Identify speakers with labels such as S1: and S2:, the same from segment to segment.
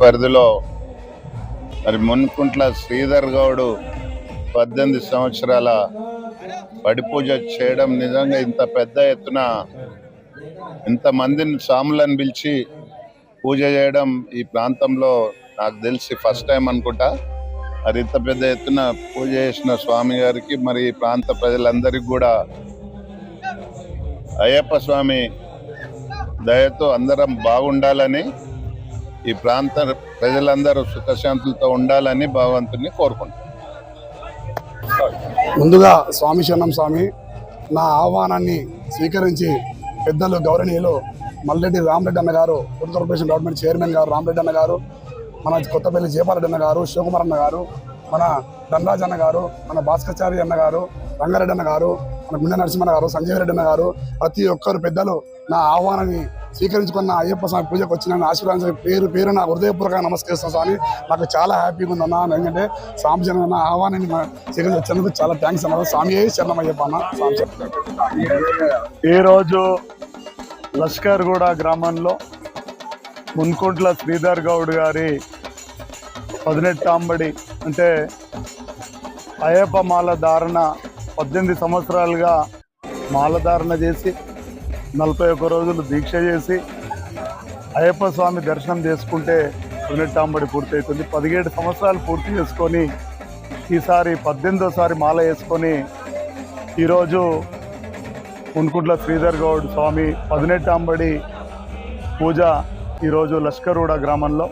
S1: పరిధిలో మరి మున్కుంట్ల శ్రీధర్ గౌడు పద్దెనిమిది సంవత్సరాల పడి పూజ చేయడం నిజంగా ఇంత పెద్ద ఎత్తున ఇంతమందిని సాములను పిలిచి పూజ చేయడం ఈ ప్రాంతంలో నాకు తెలిసి ఫస్ట్ టైం అనుకుంటా. మరి ఇంత పెద్ద ఎత్తున పూజ చేసిన స్వామి గారికి మరి ఈ ప్రాంత ప్రజలందరికీ కూడా అయ్యప్ప స్వామి దయతో అందరం బాగుండాలని ఈ ప్రాంత ప్రజలందరూ సుఖశాంతులతో ఉండాలని భగవంతుని కోరుకుంటున్నాను
S2: ముందుగా స్వామి శరణం స్వామి నా ఆహ్వానాన్ని స్వీకరించి పెద్దలు గౌరవనీయులు మల్లెడ్డి రామరెడ్డి అన్న గారు ఉత్తర కార్పొరేషన్ గవర్నమెంట్ చైర్మన్ గారు రామరెడ్డి అన్న గారు మన కొత్తపల్లి జయపాలరెడ్డి అన్న గారు శివకుమార్ అన్న గారు మన ధనరాజ్ అన్న గారు మన భాస్కర్చారి అన్న గారు రంగారెడ్డి అన్న గారు మన గుండె నరసింహన్న గారు సంజయ్ రెడ్డి అన్న గారు ప్రతి ఒక్కరు పెద్దలు నా ఆహ్వానాన్ని స్వీకరించుకున్న అయ్యప్ప స్వామి పూజకు వచ్చిన ఆశీర్వాదం పేరు పేరు నా హృదయపూర్వకంగా నమస్కరిస్తాను స్వామి. నాకు చాలా హ్యాపీగా ఉంది అన్న ఎందుకంటే స్వామి జన అన్న ఆహ్వానాన్ని స్వీకరించి వచ్చినందుకు చాలా థ్యాంక్స్ అన్నారు స్వామి శరణం అయ్యప్ప అన్న? స్వామి చెప్తాను
S3: ఈరోజు లష్కర్గూడ గ్రామంలో మున్కుంట్ల శ్రీధర్ గౌడ్ గారి పదినెట్టాంబడి అంటే అయ్యప్ప మాల ధారణ పద్దెనిమిది సంవత్సరాలుగా మాలధారణ చేసి నలభై ఒక్క రోజులు దీక్ష చేసి అయ్యప్ప స్వామి దర్శనం చేసుకుంటే పునెట్టాంబడి పూర్తవుతుంది. పదిహేడు సంవత్సరాలు పూర్తి చేసుకొని ఈసారి పద్దెనిమిదోసారి మాల వేసుకొని ఈరోజు ఉన్కుంట్ల శ్రీధర్ గౌడ్ స్వామి పదినెట్టాంబడి పూజ ఈరోజు లష్కరూడ గ్రామంలో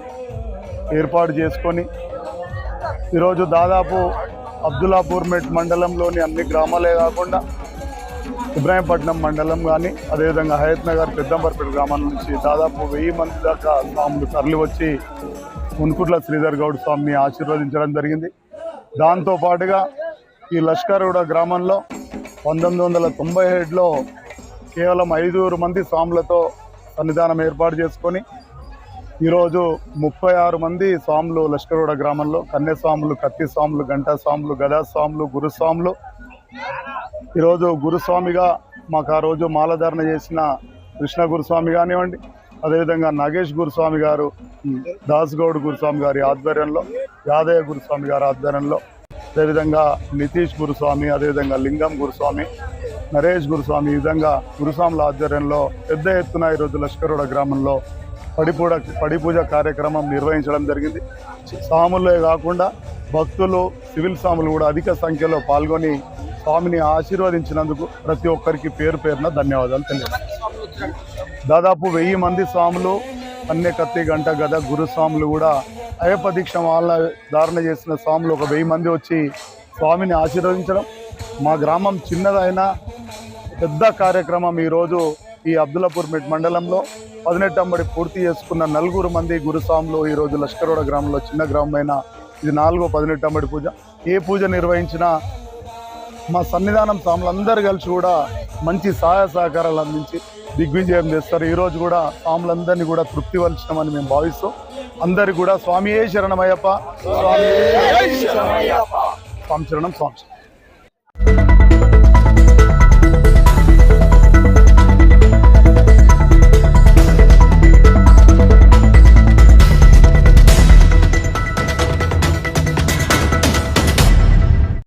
S3: ఏర్పాటు చేసుకొని ఈరోజు దాదాపు అబ్దుల్లాపూర్మెట్ మండలంలోని అన్ని గ్రామాలే కాకుండా ఇబ్రాహీంపట్నం మండలం కానీ అదేవిధంగా హయత్ నగర్ పెద్దంబర్పేట గ్రామం నుంచి దాదాపు వెయ్యి మంది దాకా స్వాములు తరలి వచ్చి మున్కుట్ల శ్రీధర్ గౌడ్ స్వామిని ఆశీర్వదించడం జరిగింది. దాంతోపాటుగా ఈ లష్కర్గూడ గ్రామంలో పంతొమ్మిది వందల తొంభై ఏడులో కేవలం ఐదుగురు మంది స్వాములతో సన్నిధానం ఏర్పాటు చేసుకొని ఈరోజు ముప్పై ఆరు మంది స్వాములు లష్కర్గూడ గ్రామంలో కన్యస్వాములు కత్తి స్వాములు గంటా స్వాములు గదా స్వాములు గురుస్వాములు ఈరోజు గురుస్వామిగా మాకు ఆ రోజు మాలధారణ చేసిన కృష్ణ గురుస్వామి కానివ్వండి అదేవిధంగా నాగేష్ గురుస్వామి గారు దాస్గౌడ్ గురుస్వామి గారి ఆధ్వర్యంలో యాదయ్య గురుస్వామి గారి ఆధ్వర్యంలో అదేవిధంగా నితీష్ గురుస్వామి అదేవిధంగా లింగం గురుస్వామి నరేష్ గురుస్వామి ఈ విధంగా గురుస్వాముల ఆధ్వర్యంలో పెద్ద ఎత్తున ఈరోజు లష్కరోడ గ్రామంలో పడిపూడ పడిపూజ కార్యక్రమం నిర్వహించడం జరిగింది. సాములే కాకుండా భక్తులు సివిల్ స్వాములు కూడా అధిక సంఖ్యలో పాల్గొని స్వామిని ఆశీర్వదించినందుకు ప్రతి ఒక్కరికి పేరు పేరున ధన్యవాదాలు తెలియజేస్తాను దాదాపు వెయ్యి మంది స్వాములు అన్య కత్తి గంట గద గురుస్వాములు కూడా అయ్యప్ప దీక్ష వాళ్ళ ధారణ చేసిన స్వాములు ఒక వెయ్యి మంది వచ్చి స్వామిని ఆశీర్వదించడం. మా గ్రామం చిన్నదైనా పెద్ద కార్యక్రమం ఈరోజు ఈ అబ్దుల్లాపూర్ మెట్ మండలంలో పదినెట్టంబడి పూర్తి చేసుకున్న నలుగురు మంది గురుస్వాములు ఈరోజు లష్కరోడ గ్రామంలో చిన్న గ్రామమైన ఇది నాలుగో పదినెట్టంబడి పూజ. ఏ పూజ నిర్వహించినా మా సన్నిధానం స్వాములందరూ కలిసి కూడా మంచి సహాయ సహకారాలు అందించి దిగ్విజయం చేస్తారు. ఈరోజు కూడా స్వాములందరినీ కూడా తృప్తి వలచమని మేము భావిస్తూ అందరికి కూడా స్వామియే శరణమయ్యప్ప. స్వామి శరణమయ్యప్ప. స్వామి శరణం స్వామి.